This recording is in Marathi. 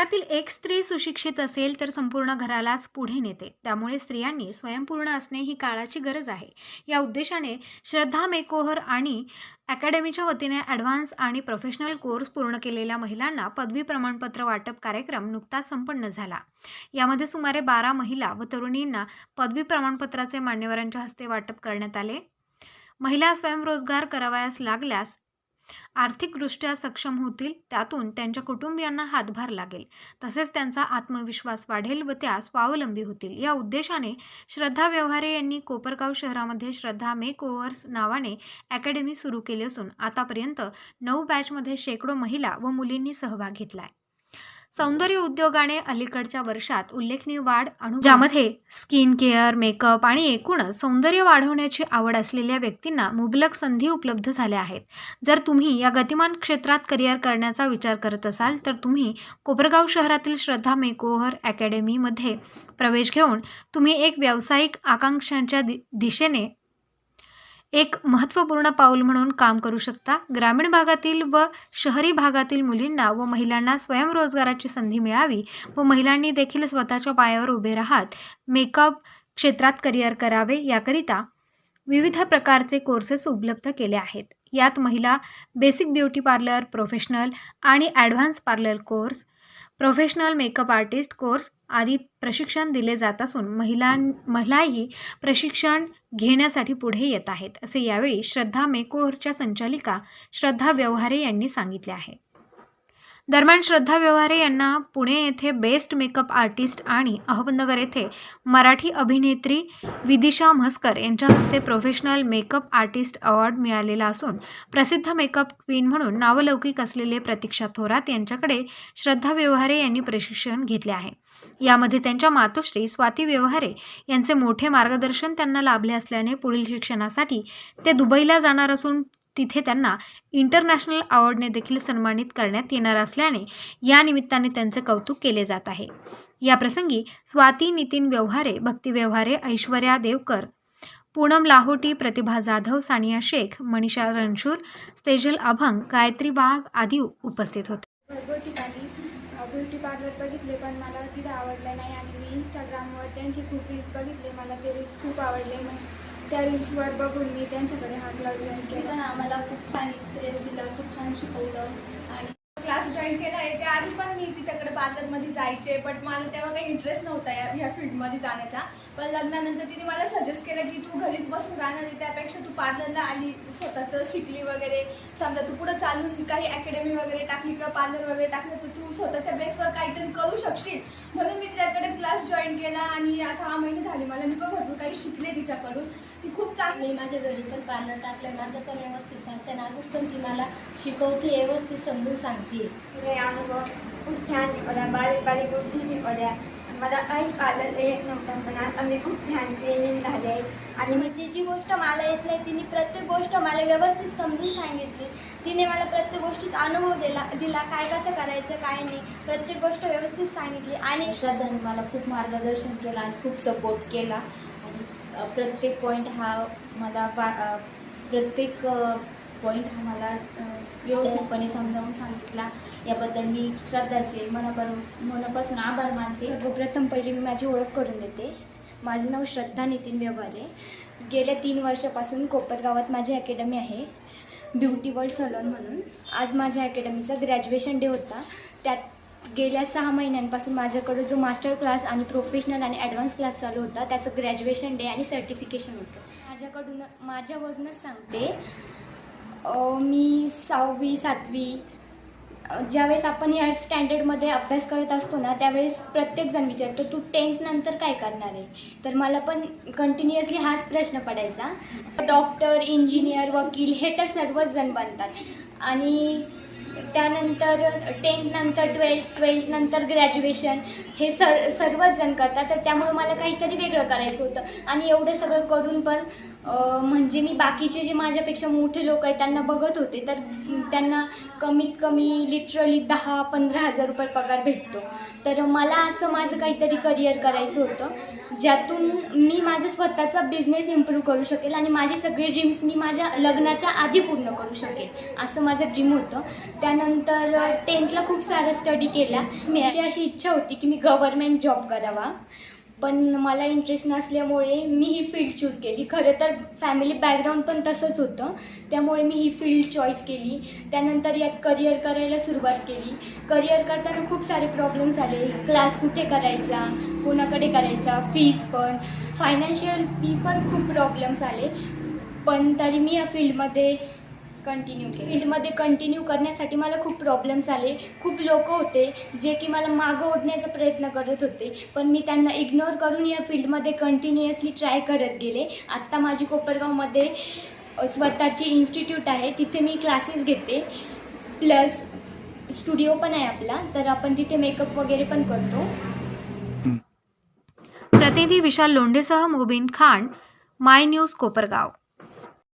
घरातील एक स्त्री सुशिक्षित असेल तर संपूर्ण घरालाच पुढे नेते. त्यामुळे स्त्रियांनी स्वयंपूर्ण असणे ही काळाची गरज आहे. या उद्देशाने श्रद्धा मेकोहर आणि अकॅडमीच्या वतीने ॲडव्हान्स आणि प्रोफेशनल कोर्स पूर्ण केलेल्या महिलांना पदवी प्रमाणपत्र वाटप कार्यक्रम नुकताच संपन्न झाला. यामध्ये सुमारे बारा महिला व तरुणींना पदवी प्रमाणपत्राचे मान्यवरांच्या हस्ते वाटप करण्यात आले. महिला स्वयंरोजगार करावयास लागल्यास आर्थिकदृष्ट्या सक्षम होतील त्यातून त्यांच्या कुटुंबियांना हातभार लागेल. तसेच त्यांचा आत्मविश्वास वाढेल व त्या स्वावलंबी होतील. या उद्देशाने श्रद्धा व्यवहारे यांनी कोपरगाव शहरामध्ये श्रद्धा मेक ओव्हर्स नावाने अकॅडमी सुरू केली असून आतापर्यंत नऊ बॅचमध्ये शेकडो महिला व मुलींनी सहभाग घेतलाय. सौंदर्य उद्योगाने अलीकडच्या वर्षात उल्लेखनीय वाढ अनु ज्यामध्ये स्किन केअर मेकअप आणि एकूणच सौंदर्य वाढवण्याची आवड असलेल्या व्यक्तींना मुबलक संधी उपलब्ध झाल्या आहेत. जर तुम्ही या गतिमान क्षेत्रात करिअर करण्याचा विचार करत असाल तर तुम्ही कोपरगाव शहरातील श्रद्धा मेकओव्हर अकॅडमीमध्ये प्रवेश घेऊन तुम्ही एक व्यावसायिक आकांक्षांच्या दि दिशेने एक महत्त्वपूर्ण पाऊल म्हणून काम करू शकता. ग्रामीण भागातील व शहरी भागातील मुलींना व महिलांना स्वयंरोजगाराची संधी मिळावी व महिलांनी देखील स्वतःच्या पायावर उभे राहत मेकअप क्षेत्रात करिअर करावे याकरिता विविध प्रकारचे कोर्सेस उपलब्ध केले आहेत. यात महिला बेसिक ब्युटी पार्लर प्रोफेशनल आणि advance parlour course professional makeup artist course आदी प्रशिक्षण दिले जात असून महिलां महिलाही प्रशिक्षण घेण्यासाठी पुढे येत आहेत असे यावेळी श्रद्धा मेकोहरच्या संचालिका श्रद्धा व्यवहारे यांनी सांगितले आहे. दरम्यान श्रद्धा व्यवहारे यांना पुणे येथे बेस्ट मेकअप आर्टिस्ट आणि अहमदनगर येथे मराठी अभिनेत्री विदिशा म्हस्कर यांच्या हस्ते प्रोफेशनल मेकअप आर्टिस्ट अवॉर्ड मिळालेला असून प्रसिद्ध मेकअप क्वीन म्हणून नावलौकिक असलेले प्रतीक्षा थोरात यांच्याकडे श्रद्धा व्यवहारे यांनी प्रशिक्षण घेतले आहे. यामध्ये त्यांच्या मातोश्री स्वाती व्यवहारे यांचे मोठे मार्गदर्शन त्यांना लाभले असल्याने पुढील शिक्षणासाठी ते दुबईला जाणार असून तिथे त्यांना इंटरनॅशनल अवॉर्डने देखील सन्मानित करण्यात येणार असल्याने या निमित्ताने त्यांचे कौतुक केले जात आहे. या प्रसंगी स्वाती नितीन व्यवहारे भक्ती व्यवहारे ऐश्वर्या देवकर पूनम लाहोटी प्रतिभा जाधव सानिया शेख मनीषा रणशूर तेजल अभंग गायत्री वाघ आदी उपस्थित होते. भरपूर ठिकाणी ब्युटी पार्लर बघितले पण मला तिथे आवडलं नाही. आणि मी इंस्टाग्रामवर त्यांचे खूप रील्स बघितले. मला ते रील्स खूप आवडले. त्या रील्सवर बघून मी त्यांच्याकडे हा क्लास जॉईन केला. आम्हाला खूप छान एक्सपिरियन्स दिला खूप छान शिकवलं. आणि क्लास जॉईन केला आहे त्या आधी पण मी तिच्याकडे पार्लरमध्ये जायचे बट मला तेव्हा काही इंटरेस्ट नव्हता या ह्या फील्डमध्ये जाण्याचा. पण लग्नानंतर तिने मला सजेस्ट केलं की तू घरीच बसून राहणार त्यापेक्षा तू पार्लरला आली स्वतःचं शिकली वगैरे. समजा तू पुढं चालून काही अकॅडमी वगैरे टाकली किंवा पार्लर वगैरे टाकलं तर तू स्वतःच्या बेसवर काहीतरी करू शकशील. म्हणून मी तिच्याकडे क्लास जॉईन केला आणि सहा महिने झाले मला. मी पण भरपूर काही शिकले तिच्याकडून. ती खूप चांगली मी माझ्या घरी पण पार्लर टाकलं माझं पण व्यवस्थित सांगते आणि अजून पण ती मला शिकवते व्यवस्थित समजून सांगते. हे अनुभव खूप छान शिकवला बारीक बारीक गोष्टी शिकवल्या मला काही पार्लर येत नव्हतं पण आता मी खूप छान ट्रेनिंग झाले आणि मी जी जी गोष्ट मला येत नाही तिने प्रत्येक गोष्ट मला व्यवस्थित समजून सांगितली. तिने मला प्रत्येक गोष्टीचा अनुभव दिला दिला काय कसं करायचं काय नाही प्रत्येक गोष्ट व्यवस्थित सांगितली. आणि श्रद्धाने मला खूप मार्गदर्शन केलं आणि खूप सपोर्ट केला. आणि प्रत्येक पॉईंट हा मला वा- प्रत्येक पॉईंट हा मला व्यवस्थितपणे समजावून सांगितला. याबद्दल मी श्रद्धाचे मनापर मनापासून आभार मानते. सर्वप्रथम पहिले मी माझी ओळख करून देते. माझं नाव श्रद्धा नितीन व्यवहारे गेल्या तीन वर्षापासून कोपरगावात माझी अकॅडमी आहे. ब्युटी वर्ल्ड सलॉन म्हणून. आज माझ्या अकॅडमीचा ग्रॅज्युएशन डे होता. त्यात गेल्या सहा महिन्यांपासून माझ्याकडे जो मास्टर क्लास आणि प्रोफेशनल आणि ॲडव्हान्स क्लास चालू होता त्याचं ग्रॅज्युएशन डे आणि सर्टिफिकेशन होतं. माझ्याकडून माझ्यावरूनच सांगते. मी सहावी सातवी ज्यावेळेस आपण या स्टँडर्डमध्ये अभ्यास करत असतो ना त्यावेळेस प्रत्येकजण विचारतो तू टेंथनंतर काय करणार आहे? तर मला पण कंटिन्युअसली हाच प्रश्न पडायचा. डॉक्टर इंजिनियर वकील हे तर सर्वच जण बनतात. आणि त्यानंतर टेंथनंतर ट्वेल्थ ट्वेल्थनंतर ग्रॅज्युएशन हे सर सर्वच जण करतात. तर त्यामुळे मला काहीतरी वेगळं करायचं होतं. आणि एवढं सगळं करून पण म्हणजे मी बाकीचे जे माझ्यापेक्षा मोठे लोक आहेत त्यांना बघत होते तर त्यांना कमीत कमी लिटरली दहा पंधरा हजार रुपये पगार भेटतो. तर मला असं माझं काहीतरी करिअर करायचं होतं ज्यातून मी माझं स्वतःचा बिझनेस इम्प्रूव्ह करू शकेल आणि माझे सगळे ड्रीम्स मी माझ्या लग्नाच्या आधी पूर्ण करू शकेल असं माझं ड्रीम होतं. त्यानंतर टेन्थला खूप सारा स्टडी केला माझी अशी इच्छा होती की मी गव्हर्मेंट जॉब करावा. पण मला इंटरेस्ट नसल्यामुळे मी ही फील्ड चूज केली. खरं तर फॅमिली बॅकग्राऊंड पण तसंच होतं. त्यामुळे मी ही फील्ड चॉईस केली. त्यानंतर यात करिअर करायला सुरुवात केली. करिअर करताना खूप सारे प्रॉब्लेम्स आले. क्लास कुठे करायचा? कोणाकडे करायचा? फीज पण. फायनान्शियल पण खूप प्रॉब्लेम्स आले. पण तरी मी या फील्डमध्ये कंटिन्यू केली. फील्डमध्ये कंटिन्यू करण्यासाठी मला खूप प्रॉब्लेम्स आले. खूप लोक होते जे की मला मागं ओढण्याचा प्रयत्न करत होते. पण मी त्यांना इग्नोर करून या फील्डमध्ये कंटिन्युअसली ट्राय करत गेले. आत्ता माझी कोपरगावमध्ये स्वतःची इन्स्टिट्यूट आहे. तिथे मी क्लासेस घेते. प्लस स्टुडिओ पण आहे आपला. तर आपण तिथे मेकअप वगैरे पण करतो. प्रतिनिधी विशाल लोंढेसह मोबिन खान माय न्यूज कोपरगाव.